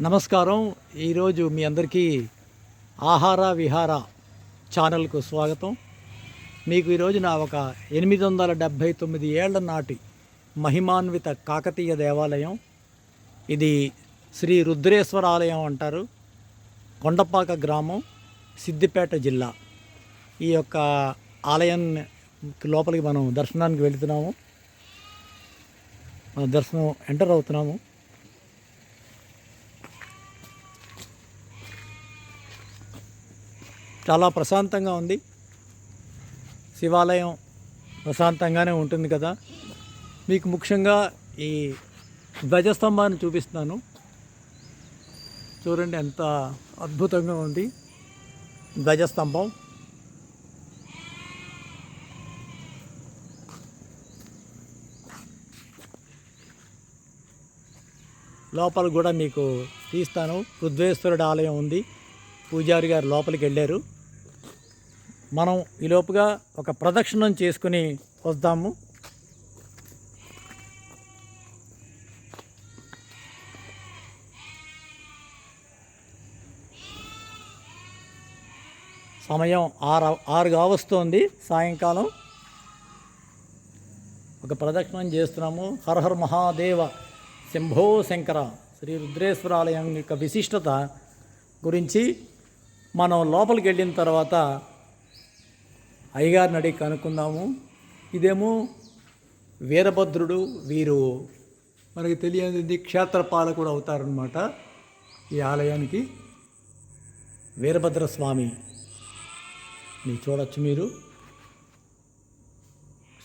నమస్కారం. ఈరోజు మీ అందరికీ ఆహార విహార ఛానల్కు స్వాగతం. మీకు ఈరోజు నా ఒక ఎనిమిది వందల డెబ్భై తొమ్మిది ఏళ్ళ నాటి మహిమాన్విత కాకతీయ దేవాలయం. ఇది శ్రీ రుద్రేశ్వర ఆలయం అంటారు. కొండపాక గ్రామం సిద్దిపేట జిల్లా. ఈ యొక్క ఆలయం లోపలికి మనం దర్శనానికి వెళుతున్నాము. దర్శనం ఎంటర్ అవుతున్నాము. చాలా ప్రశాంతంగా ఉంది. శివాలయం ప్రశాంతంగానే ఉంటుంది కదా. మీకు ముఖ్యంగా ఈ ధ్వజస్తంభాన్ని చూపిస్తున్నాను చూడండి ఎంత అద్భుతంగా ఉంది ధ్వజస్తంభం. లోపల కూడా మీకు తీస్తాను. రుద్వేశ్వరుడు ఆలయం ఉంది. పూజారి గారు లోపలికి వెళ్ళారు. మనం ఈ లోపుగా ఒక ప్రదక్షిణం చేసుకుని వద్దాము సమయం ఆరు ఆరు కావస్తోంది సాయంకాలం. ఒక ప్రదక్షిణం చేస్తున్నాము. హరహర్ మహాదేవ శంభో శంకర శ్రీ రుద్రేశ్వర ఆలయం యొక్క విశిష్టత గురించి మనం లోపలికి వెళ్ళిన తర్వాత అయ్యగారిని అడిగి కనుక్కుందాము. ఇదేమో వీరభద్రుడు వీరు మనకి తెలియనిది క్షేత్రపాలకుడు అవుతారనమాట ఈ ఆలయానికి. వీరభద్ర స్వామి మీరు చూడొచ్చు మీరు.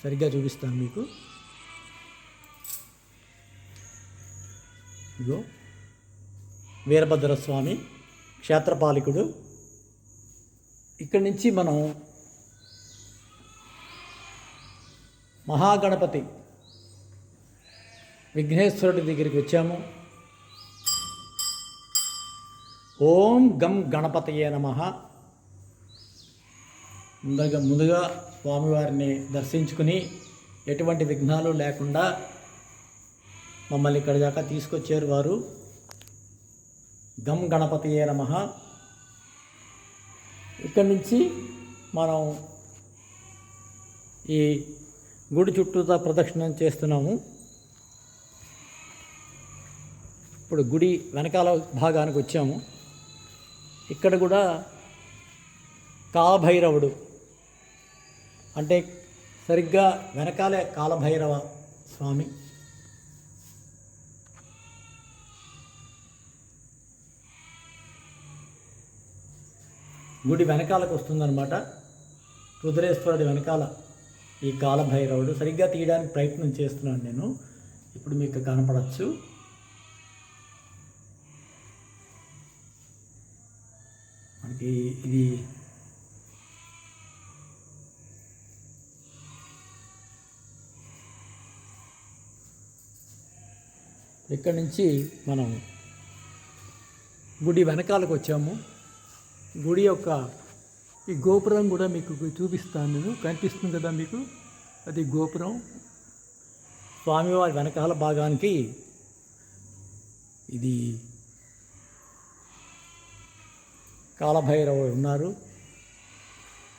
సరిగ్గా చూపిస్తాను మీకు. ఇగో వీరభద్ర స్వామి క్షేత్రపాలకుడు. ఇక్కడి నుంచి మనం మహాగణపతి విఘ్నేశ్వరుడి దగ్గరికి వచ్చాము. ఓం గం గణపతయే నమ. ముందుగా ముందుగా స్వామివారిని దర్శించుకుని ఎటువంటి విఘ్నాలు లేకుండా మమ్మల్ని ఇక్కడి దాకా తీసుకొచ్చారు వారు. గం గణపతియే నమ. ఇక్కడి నుంచి మనం ఈ గుడి చుట్టూతా ప్రదక్షిణం చేస్తున్నాము. ఇప్పుడు గుడి వెనకాల భాగానికి వచ్చాము. ఇక్కడ కూడా కాలభైరవుడు అంటే సరిగ్గా వెనకాలే కాలభైరవ స్వామి. గుడి వెనకాలకు వస్తుందన్నమాట. రుద్రేశ్వరుడి వెనకాల ఈ కాలభైరవుడు సరిగ్గా తీయడానికి ప్రయత్నం చేస్తున్నాను నేను. ఇప్పుడు మీకు కనపడచ్చు. మనకి ఇది ఇక్కడి నుంచి మనం గుడి వెనకాలకు వచ్చాము. గుడి యొక్క ఈ గోపురం కూడా మీకు చూపిస్తాను నేను. కనిపిస్తుంది కదా మీకు? అది గోపురం. స్వామివారి వెనకాల భాగానికి ఇది కాలభైరవ ఉన్నారు.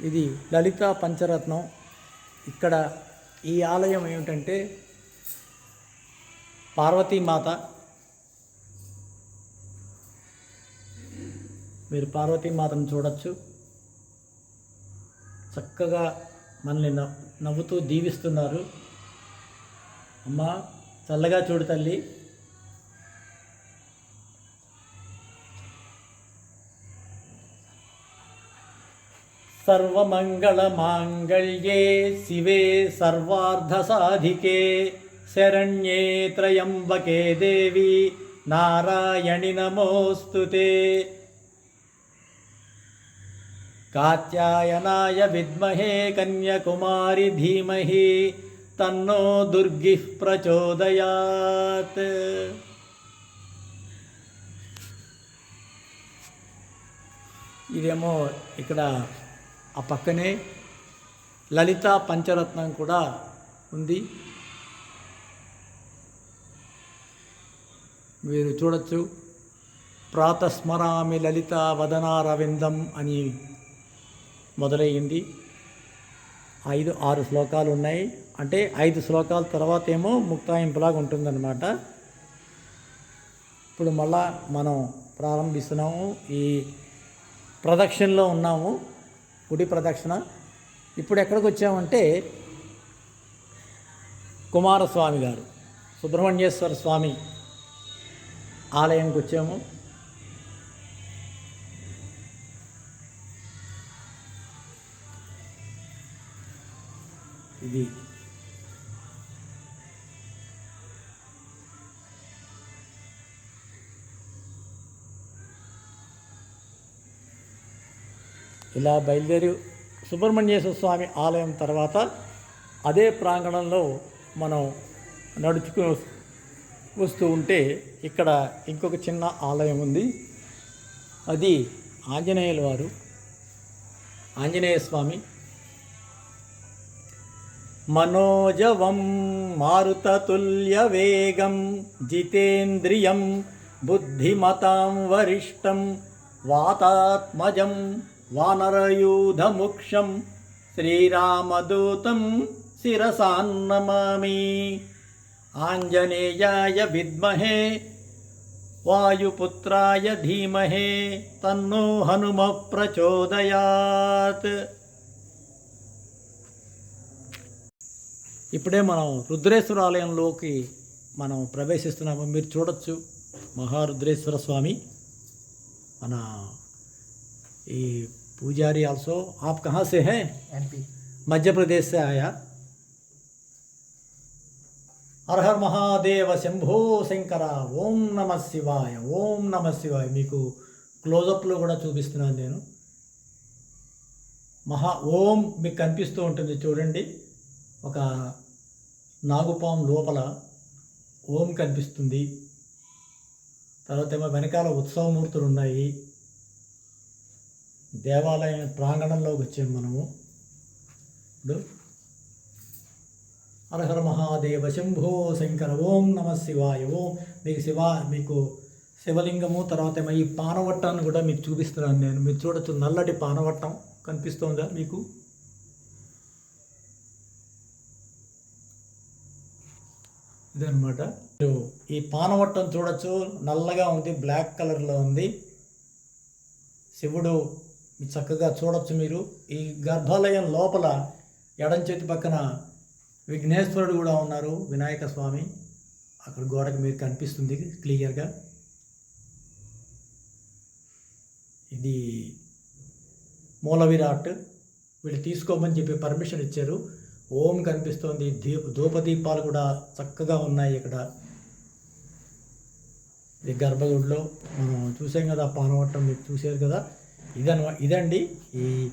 ఇది లలిత పంచరత్నం. ఇక్కడ ఈ ఆలయం ఏమిటంటే పార్వతీమాత మీరు పార్వతీమాతను చూడొచ్చు. చక్కగా మనల్ని నవ్ నవ్వుతూ దీవిస్తున్నారు. అమ్మా చల్లగా చూడు తల్లి. సర్వమంగళ మాంగళ్యే శివే సర్వార్ధ సాధికే శరణ్యే త్రయంబకే దేవి. నారాయణి నమోస్తుతే. కాత్యాయనాయ విద్మహే కన్యకుమారి ధీమహి తన్నో దుర్గి ప్రచోదయాత్. ఇదేమో ఇక్కడ ఆ పక్కనే లలిత పంచరత్నం కూడా ఉంది. మీరు చూడొచ్చు ప్రాతస్మరామి లలిత వదనారవిందం అని మొదలయ్యింది. ఐదు ఆరు శ్లోకాలు ఉన్నాయి. అంటే ఐదు శ్లోకాల తర్వాత ఏమో ముక్తాయింపులాగా ఉంటుందన్నమాట ఇప్పుడు మళ్ళా మనం ప్రారంభిస్తున్నాము. ఈ ప్రదక్షిణలో ఉన్నాము. గుడి ప్రదక్షిణ. ఇప్పుడు ఎక్కడికి వచ్చామంటే కుమారస్వామి గారు సుబ్రహ్మణ్యేశ్వర స్వామి ఆలయంకి వచ్చాము ఇది. ఇలా బయలుదేరి సుబ్రహ్మణ్యేశ్వర స్వామి ఆలయం తర్వాత అదే ప్రాంగణంలో మనం నడుచుకు వస్తూ ఉంటే ఇక్కడ ఇంకొక చిన్న ఆలయం ఉంది. అది ఆంజనేయుల వారు ఆంజనేయ స్వామి మనోజవం మారుతతుల్యవేగం జితేంద్రియం బుద్ధిమతాం వరిష్టం వాతాత్మజం వానరయూధముక్షం శ్రీరామదూతం శిరసాన్నమామి ఆంజనేయాయ విద్మహే వాయుపుత్రాయ ధీమహే తన్నో హనుమ ప్రచోదయాత్. ఇప్పుడే మనం రుద్రేశ్వర ఆలయంలోకి మనం ప్రవేశిస్తున్నాము. మీరు చూడొచ్చు మహారుద్రేశ్వర స్వామి మన ఈ పూజారి ఆల్సో. ఆప్ కహా సే హే? ఎంపీ మధ్యప్రదేశ్ సే ఆయా. అర్హర్ మహాదేవ శంభో శంకర ఓం నమ శివాయ ఓం నమ శివాయ. మీకు క్లోజప్లో కూడా చూపిస్తున్నాను నేను. మహా ఓం మీకు కనిపిస్తూ ఉంటుంది చూడండి. ఒక నాగుపాం లోపల ఓం కనిపిస్తుంది. తర్వాత ఏమో వెనకాల ఉత్సవమూర్తులు ఉన్నాయి దేవాలయం ప్రాంగణంలోకి వచ్చాము మనము. ఇప్పుడు హరహర మహాదేవ శంభో శంకర ఓం నమ శివాయ ఓం. మీకు శివ మీకు శివలింగము తర్వాత ఏమో ఈ పానవట్టాన్ని కూడా మీకు చూపిస్తున్నాను నేను. మీరు చూడొచ్చు నల్లటి పానవట్టం కనిపిస్తోందా మీకు? ఇదనమాట మీరు ఈ పానవట్టం చూడొచ్చు. నల్లగా ఉంది బ్లాక్ కలర్లో ఉంది. శివుడు చక్కగా చూడొచ్చు మీరు. ఈ గర్భాలయం లోపల ఎడం చేతి పక్కన విఘ్నేశ్వరుడు కూడా ఉన్నారు వినాయక స్వామి. అక్కడ గోడకు మీరు కనిపిస్తుంది క్లియర్గా. ఇది మూల విరాట్ వీళ్ళు తీసుకోమని చెప్పి పర్మిషన్ ఇచ్చారు. ఓం కనిపిస్తోంది. దీప ధూపదీపాలు కూడా చక్కగా ఉన్నాయి ఇక్కడ. ఈ గర్భగుడిలో మనం చూసాం కదా పానవట్టం మీరు చూసారు కదా. ఇదన ఇదండి ఈ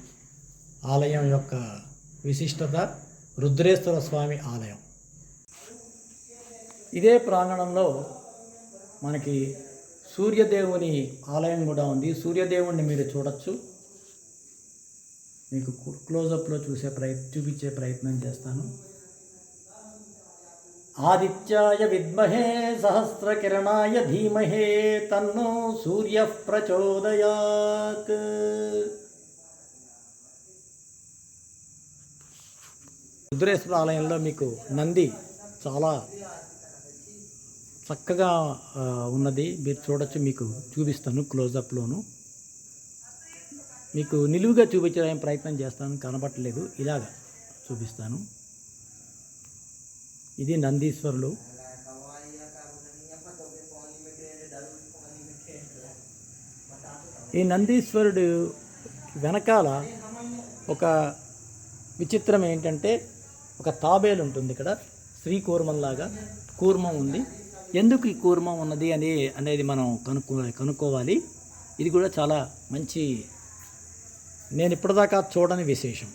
ఆలయం యొక్క విశిష్టత రుద్రేశ్వర స్వామి ఆలయం. ఇదే ప్రాంగణంలో మనకి సూర్యదేవుని ఆలయం కూడా ఉంది. సూర్యదేవుణ్ణి మీరు చూడొచ్చు. మీకు క్లోజప్లో చూసే ప్రయత్ చూపించే ప్రయత్నం చేస్తాను. ఆదిత్యాయ విద్మహే సహస్రకిరణాయ ధీమహే తన్నో సూర్య ప్రచోదయాత్. రుద్రేశ్వర ఆలయంలో మీకు నంది చాలా చక్కగా ఉన్నది. మీరు చూడొచ్చు మీకు చూపిస్తాను క్లోజప్లోను మీకు నిలువుగా చూపించడానికి ప్రయత్నం చేస్తాను కనబట్టలేదు ఇలాగ చూపిస్తాను. ఇది నందీశ్వరులు. ఈ నందీశ్వరుడు వెనకాల ఒక విచిత్రం ఏంటంటే ఒక తాబేలు ఉంటుంది ఇక్కడ. శ్రీ కూర్మంలాగా కూర్మం ఉంది. ఎందుకు ఈ కూర్మం ఉన్నది అని అనేది మనం కనుక్కో కనుక్కోవాలి. ఇది కూడా చాలా మంచి నేను ఇప్పటిదాకా చూడని విశేషం.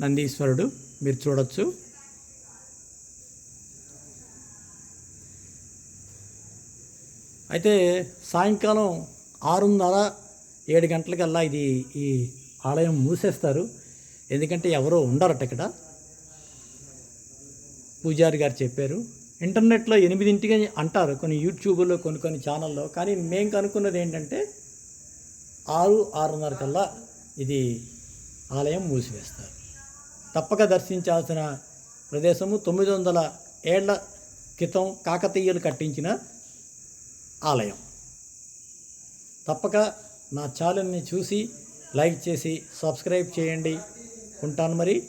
నందీశ్వరుడు మీరు చూడొచ్చు. అయితే సాయంకాలం ఆరున్నర ఏడు గంటలకల్లా ఇది ఈ ఆలయం మూసేస్తారు. ఎందుకంటే ఎవరో ఉండరట ఇక్కడ. పూజారి గారు చెప్పారు. ఇంటర్నెట్లో ఎనిమిదింటికి అంటారు కొన్ని యూట్యూబ్లో కొన్ని కొన్ని ఛానల్లో. కానీ మేము కనుక్కున్నది ఏంటంటే ఆరు ఆరున్నర కల్లా ఇది ఆలయం మూసివేస్తారు. తప్పక దర్శించాల్సిన ప్రదేశము తొమ్మిది వందల ఏళ్ళ క్రితం కాకతీయులు కట్టించిన ఆలయం. తప్పక నా ఛానల్ని చూసి లైక్ చేసి సబ్స్క్రైబ్ చేయండి. ఉంటాను మరి.